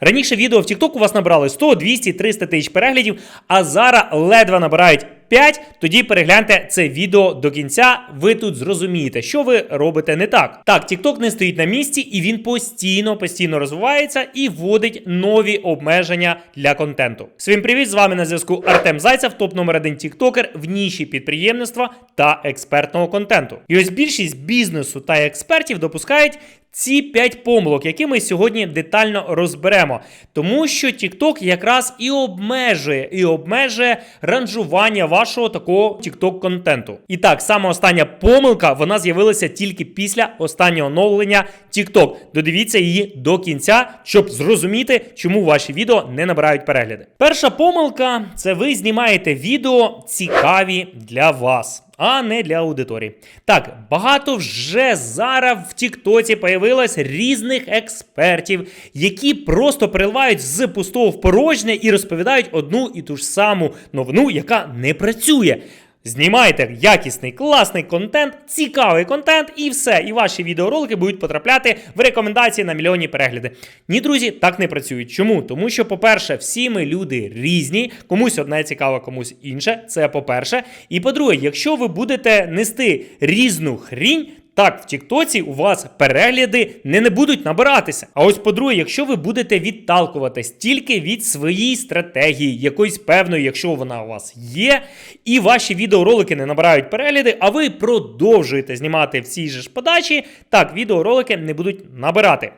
Раніше відео в TikTok у вас набрали 100, 200, 300 тисяч переглядів, а зараз ледве набирають 5. Тоді перегляньте це відео до кінця. Ви тут зрозумієте, що ви робите не так. Так, TikTok не стоїть на місці, і він постійно, постійно розвивається і вводить нові обмеження для контенту. Всім привіт! З вами на зв'язку Артем Зайцев, топ номер 1 тіктокер в ніші підприємництва та експертного контенту. І ось більшість бізнесу та експертів допускають ці 5 помилок, які ми сьогодні детально розберемо. Тому що TikTok якраз і обмежує, і обмежує ранжування вашого такого TikTok контенту. І так, саме остання помилка вона з'явилася тільки після останнього оновлення TikTok. Додивіться її до кінця, щоб зрозуміти, чому ваші відео не набирають перегляди. Перша помилка це ви знімаєте відео цікаві для вас а не для аудиторії. Так, багато вже зараз в Тіктоці появилось різних експертів, які просто переливають з пустого в порожнє і розповідають одну і ту ж саму новину, яка не працює. Знімайте якісний, класний контент, цікавий контент, і все. І ваші відеоролики будуть потрапляти в рекомендації на мільйонні перегляди. Ні, друзі, так не працюють. Чому? Тому що, по-перше, всі ми люди різні, комусь одне цікаве, комусь інше. Це по-перше. І по-друге, якщо ви будете нести різну хрінь. Так, в Тіктоці у вас перегляди не, не будуть набиратися. А ось по-друге, якщо ви будете відталкуватись тільки від своєї стратегії, якоїсь певної, якщо вона у вас є, і ваші відеоролики не набирають перегляди, а ви продовжуєте знімати в цій же ж подачі, так, відеоролики не будуть набирати.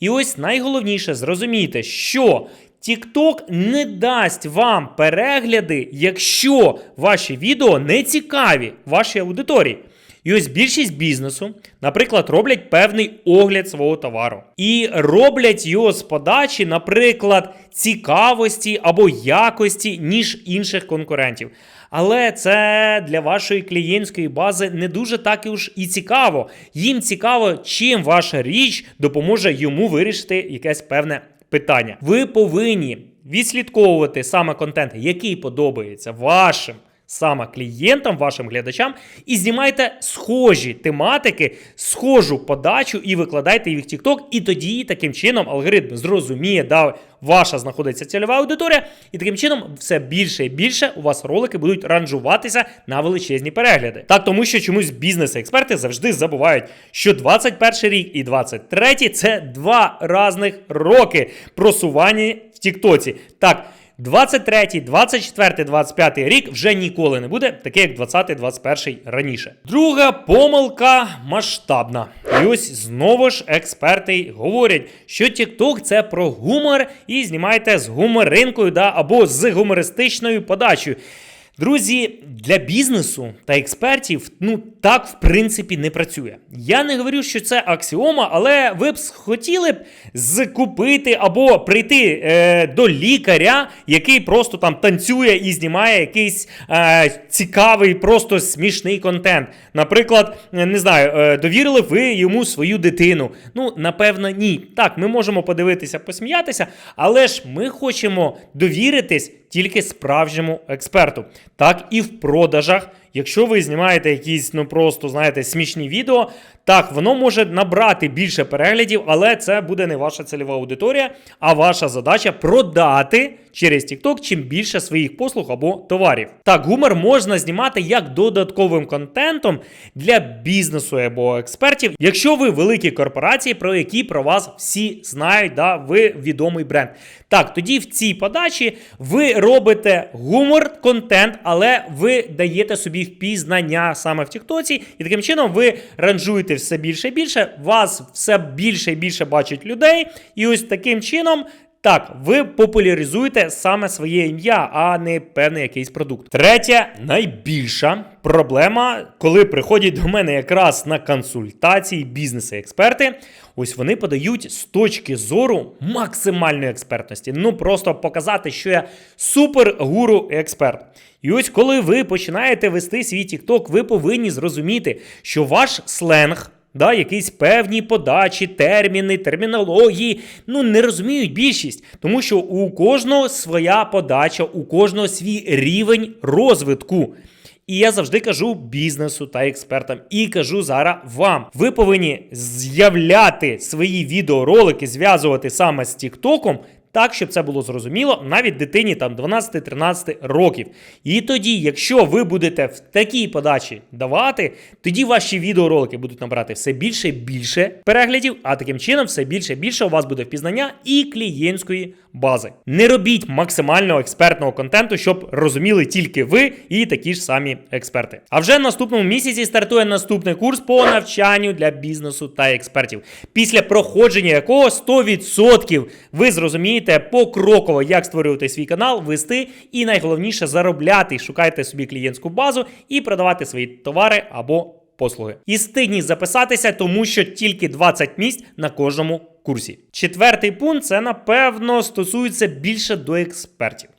І ось найголовніше зрозумійте, що. TikTok не дасть вам перегляди, якщо ваші відео не цікаві вашій аудиторії. І ось більшість бізнесу, наприклад, роблять певний огляд свого товару. І роблять його з подачі, наприклад, цікавості або якості, ніж інших конкурентів. Але це для вашої клієнтської бази не дуже так і уж і цікаво. Їм цікаво, чим ваша річ допоможе йому вирішити якесь певне питання. Ви повинні відслідковувати саме контент, який подобається вашим саме клієнтам, вашим глядачам, і знімайте схожі тематики, схожу подачу і викладайте їх в TikTok, і тоді таким чином алгоритм зрозуміє, да, ваша знаходиться цільова аудиторія, і таким чином все більше і більше у вас ролики будуть ранжуватися на величезні перегляди. Так, тому що чомусь бізнес-експерти завжди забувають, що 21 рік і 23 це два різних роки просування в Тіктоці. Так. 23, 24, 25 рік вже ніколи не буде, таке як 20, 21 раніше. Друга помилка масштабна. І ось знову ж експерти говорять, що TikTok це про гумор, і знімайте з гуморинкою да, або з гумористичною подачею. Друзі, для бізнесу та експертів ну так в принципі не працює. Я не говорю, що це аксіома, але ви б хотіли б закупити або прийти е, до лікаря, який просто там танцює і знімає якийсь е, цікавий, просто смішний контент. Наприклад, не знаю, е, довірили ви йому свою дитину. Ну, напевно, ні. Так, ми можемо подивитися, посміятися, але ж ми хочемо довіритись тільки справжньому експерту. Так і в продажах. Якщо ви знімаєте якісь, ну просто знаєте, смішні відео, так, воно може набрати більше переглядів, але це буде не ваша цільова аудиторія, а ваша задача продати через TikTok чим більше своїх послуг або товарів. Так, гумор можна знімати як додатковим контентом для бізнесу або експертів, якщо ви великі корпорації, про які про вас всі знають, да, ви відомий бренд. Так, тоді в цій подачі ви робите гумор, контент, але ви даєте собі впізнання саме в Тіктоці, і таким чином ви ранжуєте все більше і більше, вас все більше і більше бачать людей, і ось таким чином. Так, ви популяризуєте саме своє ім'я, а не певний якийсь продукт. Третя, найбільша проблема, коли приходять до мене якраз на консультації бізнеси-експерти, ось вони подають з точки зору максимальної експертності. Ну просто показати, що я супер-гуру експерт. І ось коли ви починаєте вести свій TikTok, ви повинні зрозуміти, що ваш сленг. Да, якісь певні подачі, терміни, термінології. Ну, не розуміють більшість, тому що у кожного своя подача, у кожного свій рівень розвитку. І я завжди кажу бізнесу та експертам, і кажу зараз вам. Ви повинні з'являти свої відеоролики, зв'язувати саме з Тіктоком Так, щоб це було зрозуміло, навіть дитині там 12-13 років. І тоді, якщо ви будете в такій подачі давати, тоді ваші відеоролики будуть набирати все більше і більше переглядів, а таким чином все більше і більше у вас буде впізнання і клієнтської бази. Не робіть максимального експертного контенту, щоб розуміли тільки ви і такі ж самі експерти. А вже в наступному місяці стартує наступний курс по навчанню для бізнесу та експертів, після проходження якого 100% ви зрозумієте покроково, як створювати свій канал, вести і найголовніше заробляти. Шукайте собі клієнтську базу і продавати свої товари або послуги. І стигніть записатися, тому що тільки 20 місць на кожному курсі. Четвертий пункт це напевно стосується більше до експертів.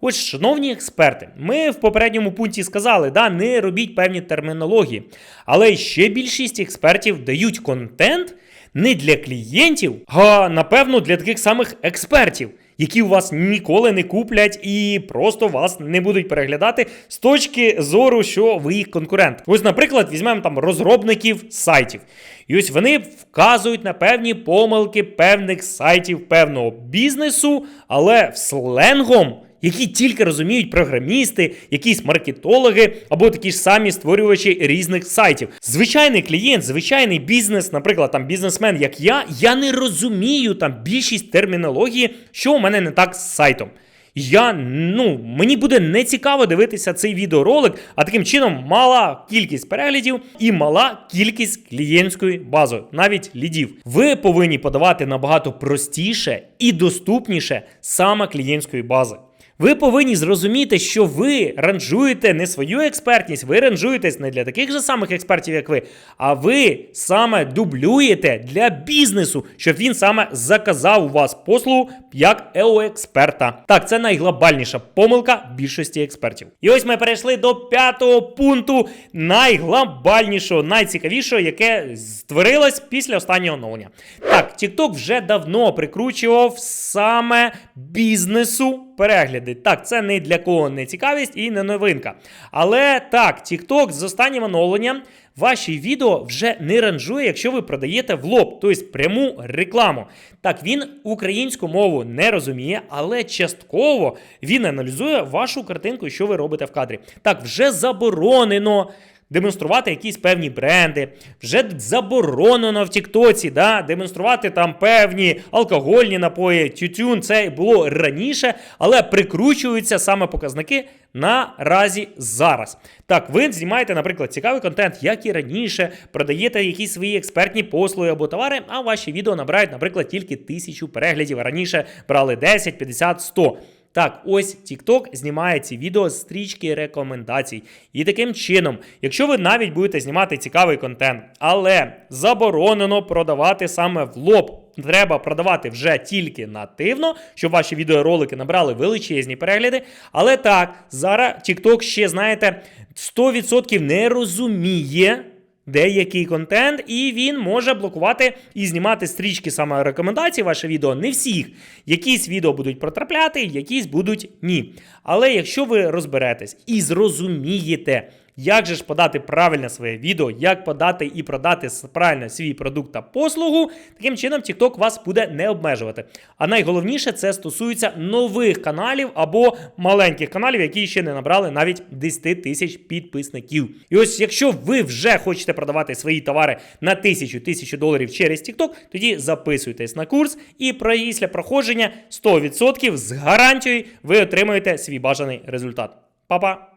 Ось, шановні експерти, ми в попередньому пункті сказали, да, не робіть певні термінології. Але ще більшість експертів дають контент не для клієнтів, а напевно для таких самих експертів, які у вас ніколи не куплять і просто вас не будуть переглядати з точки зору, що ви їх конкурент. Ось, наприклад, візьмемо там розробників сайтів. І ось вони вказують на певні помилки певних сайтів певного бізнесу, але в сленгом які тільки розуміють програмісти, якісь маркетологи або такі ж самі створювачі різних сайтів. Звичайний клієнт, звичайний бізнес, наприклад, там бізнесмен, як я, я не розумію там більшість термінології, що у мене не так з сайтом. Я ну мені буде не цікаво дивитися цей відеоролик, а таким чином мала кількість переглядів і мала кількість клієнтської бази, навіть лідів. Ви повинні подавати набагато простіше і доступніше саме клієнтської бази. Ви повинні зрозуміти, що ви ранжуєте не свою експертність, ви ранжуєтесь не для таких же самих експертів, як ви, а ви саме дублюєте для бізнесу, щоб він саме заказав у вас послугу як ЕО-експерта. Так, це найглобальніша помилка більшості експертів. І ось ми перейшли до п'ятого пункту найглобальнішого, найцікавішого, яке створилось після останнього оновлення. Так, TikTok вже давно прикручував саме бізнесу перегляди. Так, це не для кого не цікавість і не новинка. Але так, TikTok з останнім оновленням ваші відео вже не ранжує, якщо ви продаєте в лоб, тобто пряму рекламу. Так, він українську мову не розуміє, але частково він аналізує вашу картинку, що ви робите в кадрі. Так, вже заборонено демонструвати якісь певні бренди. Вже заборонено в Тіктоці, да, демонструвати там певні алкогольні напої, тютюн. Це було раніше, але прикручуються саме показники наразі зараз. Так, ви знімаєте, наприклад, цікавий контент, як і раніше, продаєте якісь свої експертні послуги або товари, а ваші відео набирають, наприклад, тільки тисячу переглядів. Раніше брали 10, 50, 100. Так, ось TikTok знімає ці відео з стрічки рекомендацій. І таким чином, якщо ви навіть будете знімати цікавий контент, але заборонено продавати саме в лоб. Треба продавати вже тільки нативно, щоб ваші відеоролики набрали величезні перегляди. Але так, зараз TikTok ще, знаєте, 100% не розуміє деякий контент, і він може блокувати і знімати стрічки саме рекомендацій, ваше відео. Не всіх. Якісь відео будуть протрапляти, якісь будуть ні. Але якщо ви розберетесь і зрозумієте, як же ж подати правильне своє відео, як подати і продати правильно свій продукт та послугу, таким чином TikTok вас буде не обмежувати. А найголовніше це стосується нових каналів або маленьких каналів, які ще не набрали навіть 10 тисяч підписників. І ось, якщо ви вже хочете продавати свої товари на тисячу тисячу доларів через TikTok, тоді записуйтесь на курс, і після проходження 100% з гарантією ви отримаєте свій бажаний результат. Па-па!